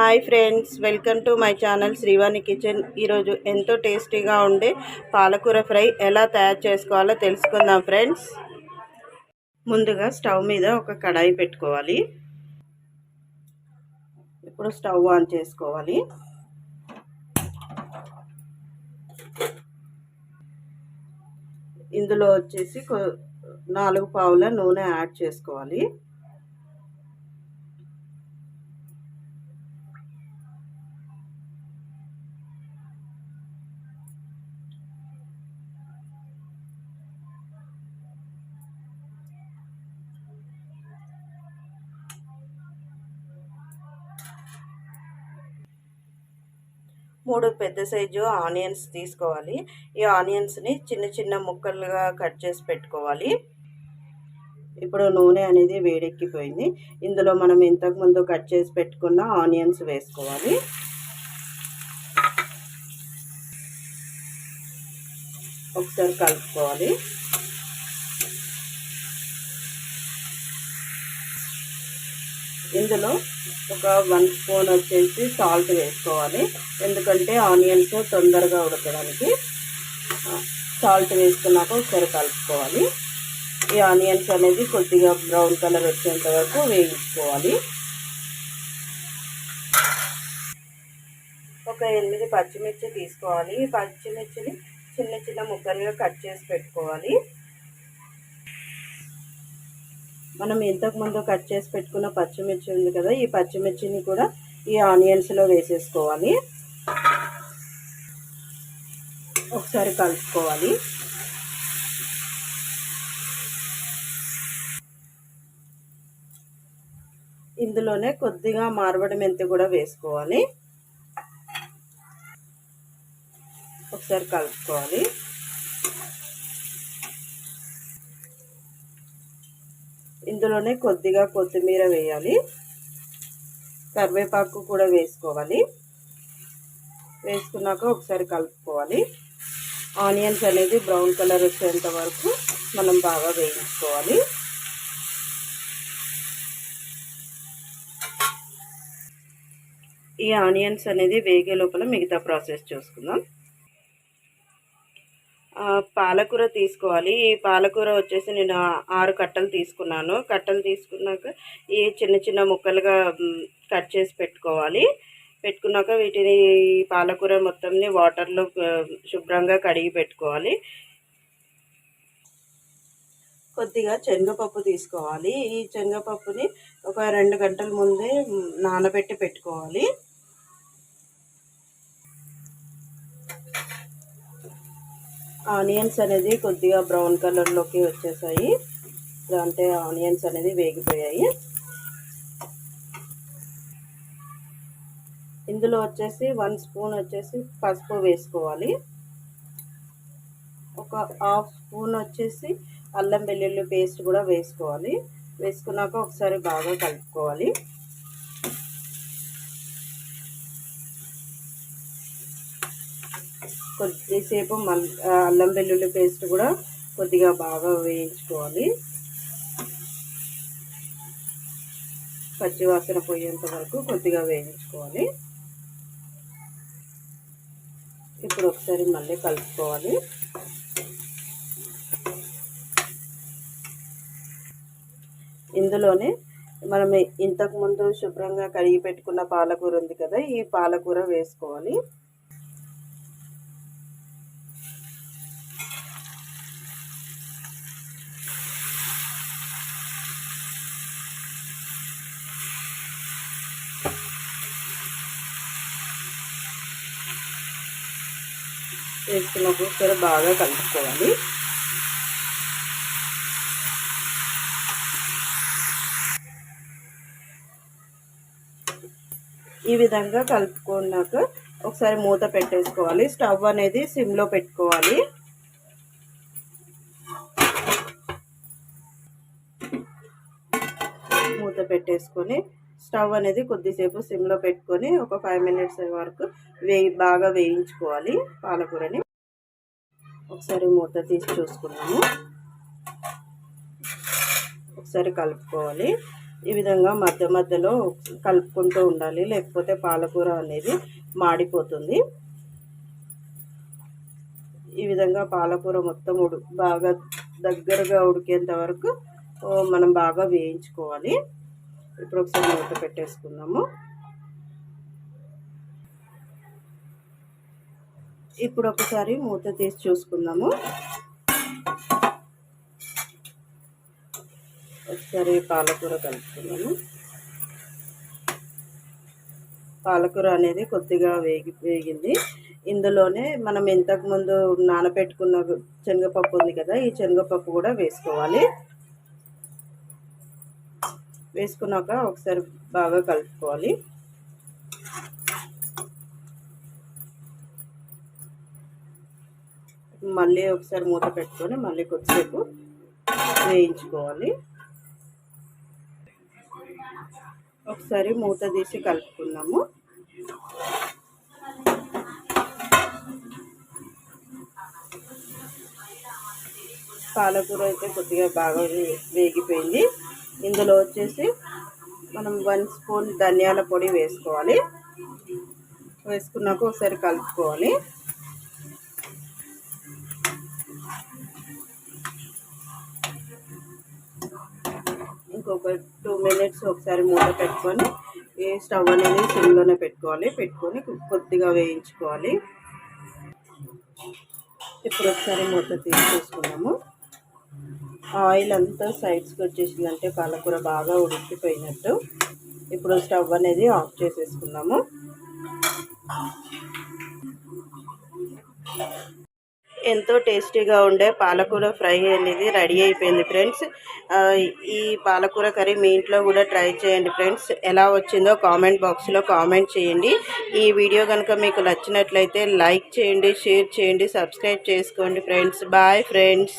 Hi friends welcome to my channel Srivani kitchen. ఈరోజు ఎంతో టేస్టీగా ఉండే పాలకూర ఫ్రై ఎలా తయారు చేసుకోవాలో తెలుసుకుందాం ఫ్రెండ్స్. ముందుగా స్టవ్ మీద ఒక కడాయి పెట్టుకోవాలి. ఇప్పుడు స్టవ్ ఆన్ చేసుకోవాలి. ఇందులో వచ్చేసి నాలుగు పావుల నూనె యాడ్ చేసుకోవాలి. మూడు పెద్ద సైజు ఆనియన్స్ తీసుకోవాలి. ఈ ఆనియన్స్ని చిన్న చిన్న ముక్కలుగా కట్ చేసి పెట్టుకోవాలి. ఇప్పుడు నూనె అనేది వేడెక్కిపోయింది. ఇందులో మనం ఇంతకుముందు కట్ చేసి పెట్టుకున్న ఆనియన్స్ వేసుకోవాలి. ఒకసారి కలుపుకోవాలి. ఇందులో ఒక వన్ స్పూన్ వచ్చేసి సాల్ట్ వేసుకోవాలి. ఎందుకంటే ఆనియన్స్ తొందరగా ఉడకడానికి సాల్ట్ వేసుకున్నాక ఒకసారి కలుపుకోవాలి. ఈ ఆనియన్స్ అనేది కొద్దిగా బ్రౌన్ కలర్ వచ్చేంత వరకు వేయించుకోవాలి. ఒక ఎనిమిది పచ్చిమిర్చి తీసుకోవాలి. ఈ పచ్చిమిర్చిని చిన్న చిన్న ముక్కలుగా కట్ చేసి పెట్టుకోవాలి. మనం ఇంతకుముందు కట్ చేసి పెట్టుకున్న పచ్చిమిర్చి ఉంది కదా ఈ పచ్చిమిర్చిని కూడా ఈ ఆనియన్స్లో వేసేసుకోవాలి. ఒకసారి కలుపుకోవాలి. ఇందులోనే కొద్దిగా మార్వడి మెంతి కూడా వేసుకోవాలి. ఒకసారి కలుపుకోవాలి. ఇందులోనే కొద్దిగా కొత్తిమీర వేయాలి. కరివేపాకు కూడా వేసుకోవాలి. వేసుకున్నాక ఒకసారి కలుపుకోవాలి. ఆనియన్స్ అనేది బ్రౌన్ కలర్ వచ్చేంత వరకు మనం బాగా వేయించుకోవాలి. ఈ ఆనియన్స్ అనేది వేగే లోపల మిగతా ప్రాసెస్ చూసుకుందాం. పాలకూర తీసుకోవాలి. ఈ పాలకూర వచ్చేసి నేను ఆరు కట్టలు తీసుకున్నాను. కట్టలు తీసుకున్నాక ఈ చిన్న చిన్న ముక్కలుగా కట్ చేసి పెట్టుకోవాలి. పెట్టుకున్నాక వీటిని పాలకూర మొత్తంని వాటర్లో శుభ్రంగా కడిగి పెట్టుకోవాలి. కొద్దిగా శనగపప్పు తీసుకోవాలి. ఈ శనగపప్పుని ఒక రెండు గంటల ముందే నానబెట్టి పెట్టుకోవాలి. ఆనియన్స్ అనేది కొద్దిగా బ్రౌన్ కలర్లోకి వచ్చేసాయి. అంటే ఆనియన్స్ అనేది వేగిపోయాయి. ఇందులో వచ్చేసి వన్ స్పూన్ వచ్చేసి పసుపు వేసుకోవాలి. ఒక హాఫ్ స్పూన్ వచ్చేసి అల్లం వెల్లుల్లి పేస్ట్ కూడా వేసుకోవాలి. వేసుకున్నాక ఒకసారి బాగా కలుపుకోవాలి. కొద్దిసేపు మల్ అల్లం వెల్లుల్లి పేస్ట్ కూడా కొద్దిగా బాగా వేయించుకోవాలి. పచ్చివాసన పోయేంత వరకు కొద్దిగా వేయించుకోవాలి. ఇప్పుడు ఒకసారి మళ్ళీ కలుపుకోవాలి. ఇందులోనే మనం ఇంతకుముందు శుభ్రంగా కడిగి పెట్టుకున్న పాలకూర ఉంది కదా ఈ పాలకూర వేసుకోవాలి. వేసుకున్నప్పుడు ఒకసారి బాగా కలుపుకోవాలి. ఈ విధంగా కలుపుకున్నాక ఒకసారి మూత పెట్టేసుకోవాలి. స్టవ్ అనేది సిమ్లో పెట్టుకోవాలి. మూత పెట్టేసుకొని స్టవ్ అనేది కొద్దిసేపు సిమ్లో పెట్టుకొని ఒక ఫైవ్ మినిట్స్ వరకు వేయి బాగా వేయించుకోవాలి పాలకూరని. ఒకసారి మూత తీసి చూసుకున్నాము ఒకసారి కలుపుకోవాలి. ఈ విధంగా మధ్య మధ్యలో కలుపుకుంటూ ఉండాలి. లేకపోతే పాలకూర అనేది మాడిపోతుంది. ఈ విధంగా పాలకూర మొత్తం ఉడు బాగా దగ్గరగా ఉడికేంత వరకు మనం బాగా వేయించుకోవాలి. ఇప్పుడు ఒకసారి మూత పెట్టేసుకుందాము. ఇప్పుడు ఒకసారి మూత తీసి చూసుకుందాము. ఒకసారి పాలకూర కలుపుకున్నాము పాలకూర అనేది కొద్దిగా వేగి వేగింది. ఇందులోనే మనం ఇంతకుముందు నానబెట్టుకున్న శనగపప్పు ఉంది కదా ఈ శనగపప్పు కూడా వేసుకోవాలి. వేసుకున్నాక ఒకసారి బాగా కలుపుకోవాలి. మళ్ళీ ఒకసారి మూత పెట్టుకొని మళ్ళీ కొద్దిసేపు వేయించుకోవాలి. ఒకసారి మూత తీసి కలుపుకున్నాము పాలకూర అయితే కొద్దిగా బాగా వేగిపోయింది. ఇందులో వచ్చేసి మనం వన్ స్పూన్ ధనియాల పొడి వేసుకోవాలి. వేసుకున్నాక ఒకసారి కలుపుకోవాలి. ఇంకొక టూ మినిట్స్ ఒకసారి మూత పెట్టుకొని ఈ స్టవ్ అనేది సిమ్లోనే పెట్టుకోవాలి. పెట్టుకొని కొద్దిగా వేయించుకోవాలి. ఇప్పుడు ఒకసారి మూత తీసి చూసుకున్నాము ఆయిల్ అంతా సైడ్స్కి వచ్చేసిందంటే పాలకూర బాగా ఉడికిపోయినట్టు. ఇప్పుడు స్టవ్ అనేది ఆఫ్ చేసేసుకున్నాము ఎంతో టేస్టీగా ఉండే పాలకూర ఫ్రై అనేది రెడీ అయిపోయింది ఫ్రెండ్స్. ఈ పాలకూర కర్రీ మీ ఇంట్లో కూడా ట్రై చేయండి ఫ్రెండ్స్. ఎలా వచ్చిందో కామెంట్ బాక్స్లో కామెంట్ చేయండి. ఈ వీడియో కనుక మీకు నచ్చినట్లయితే లైక్ చేయండి షేర్ చేయండి సబ్స్క్రైబ్ చేసుకోండి ఫ్రెండ్స్. Bye friends.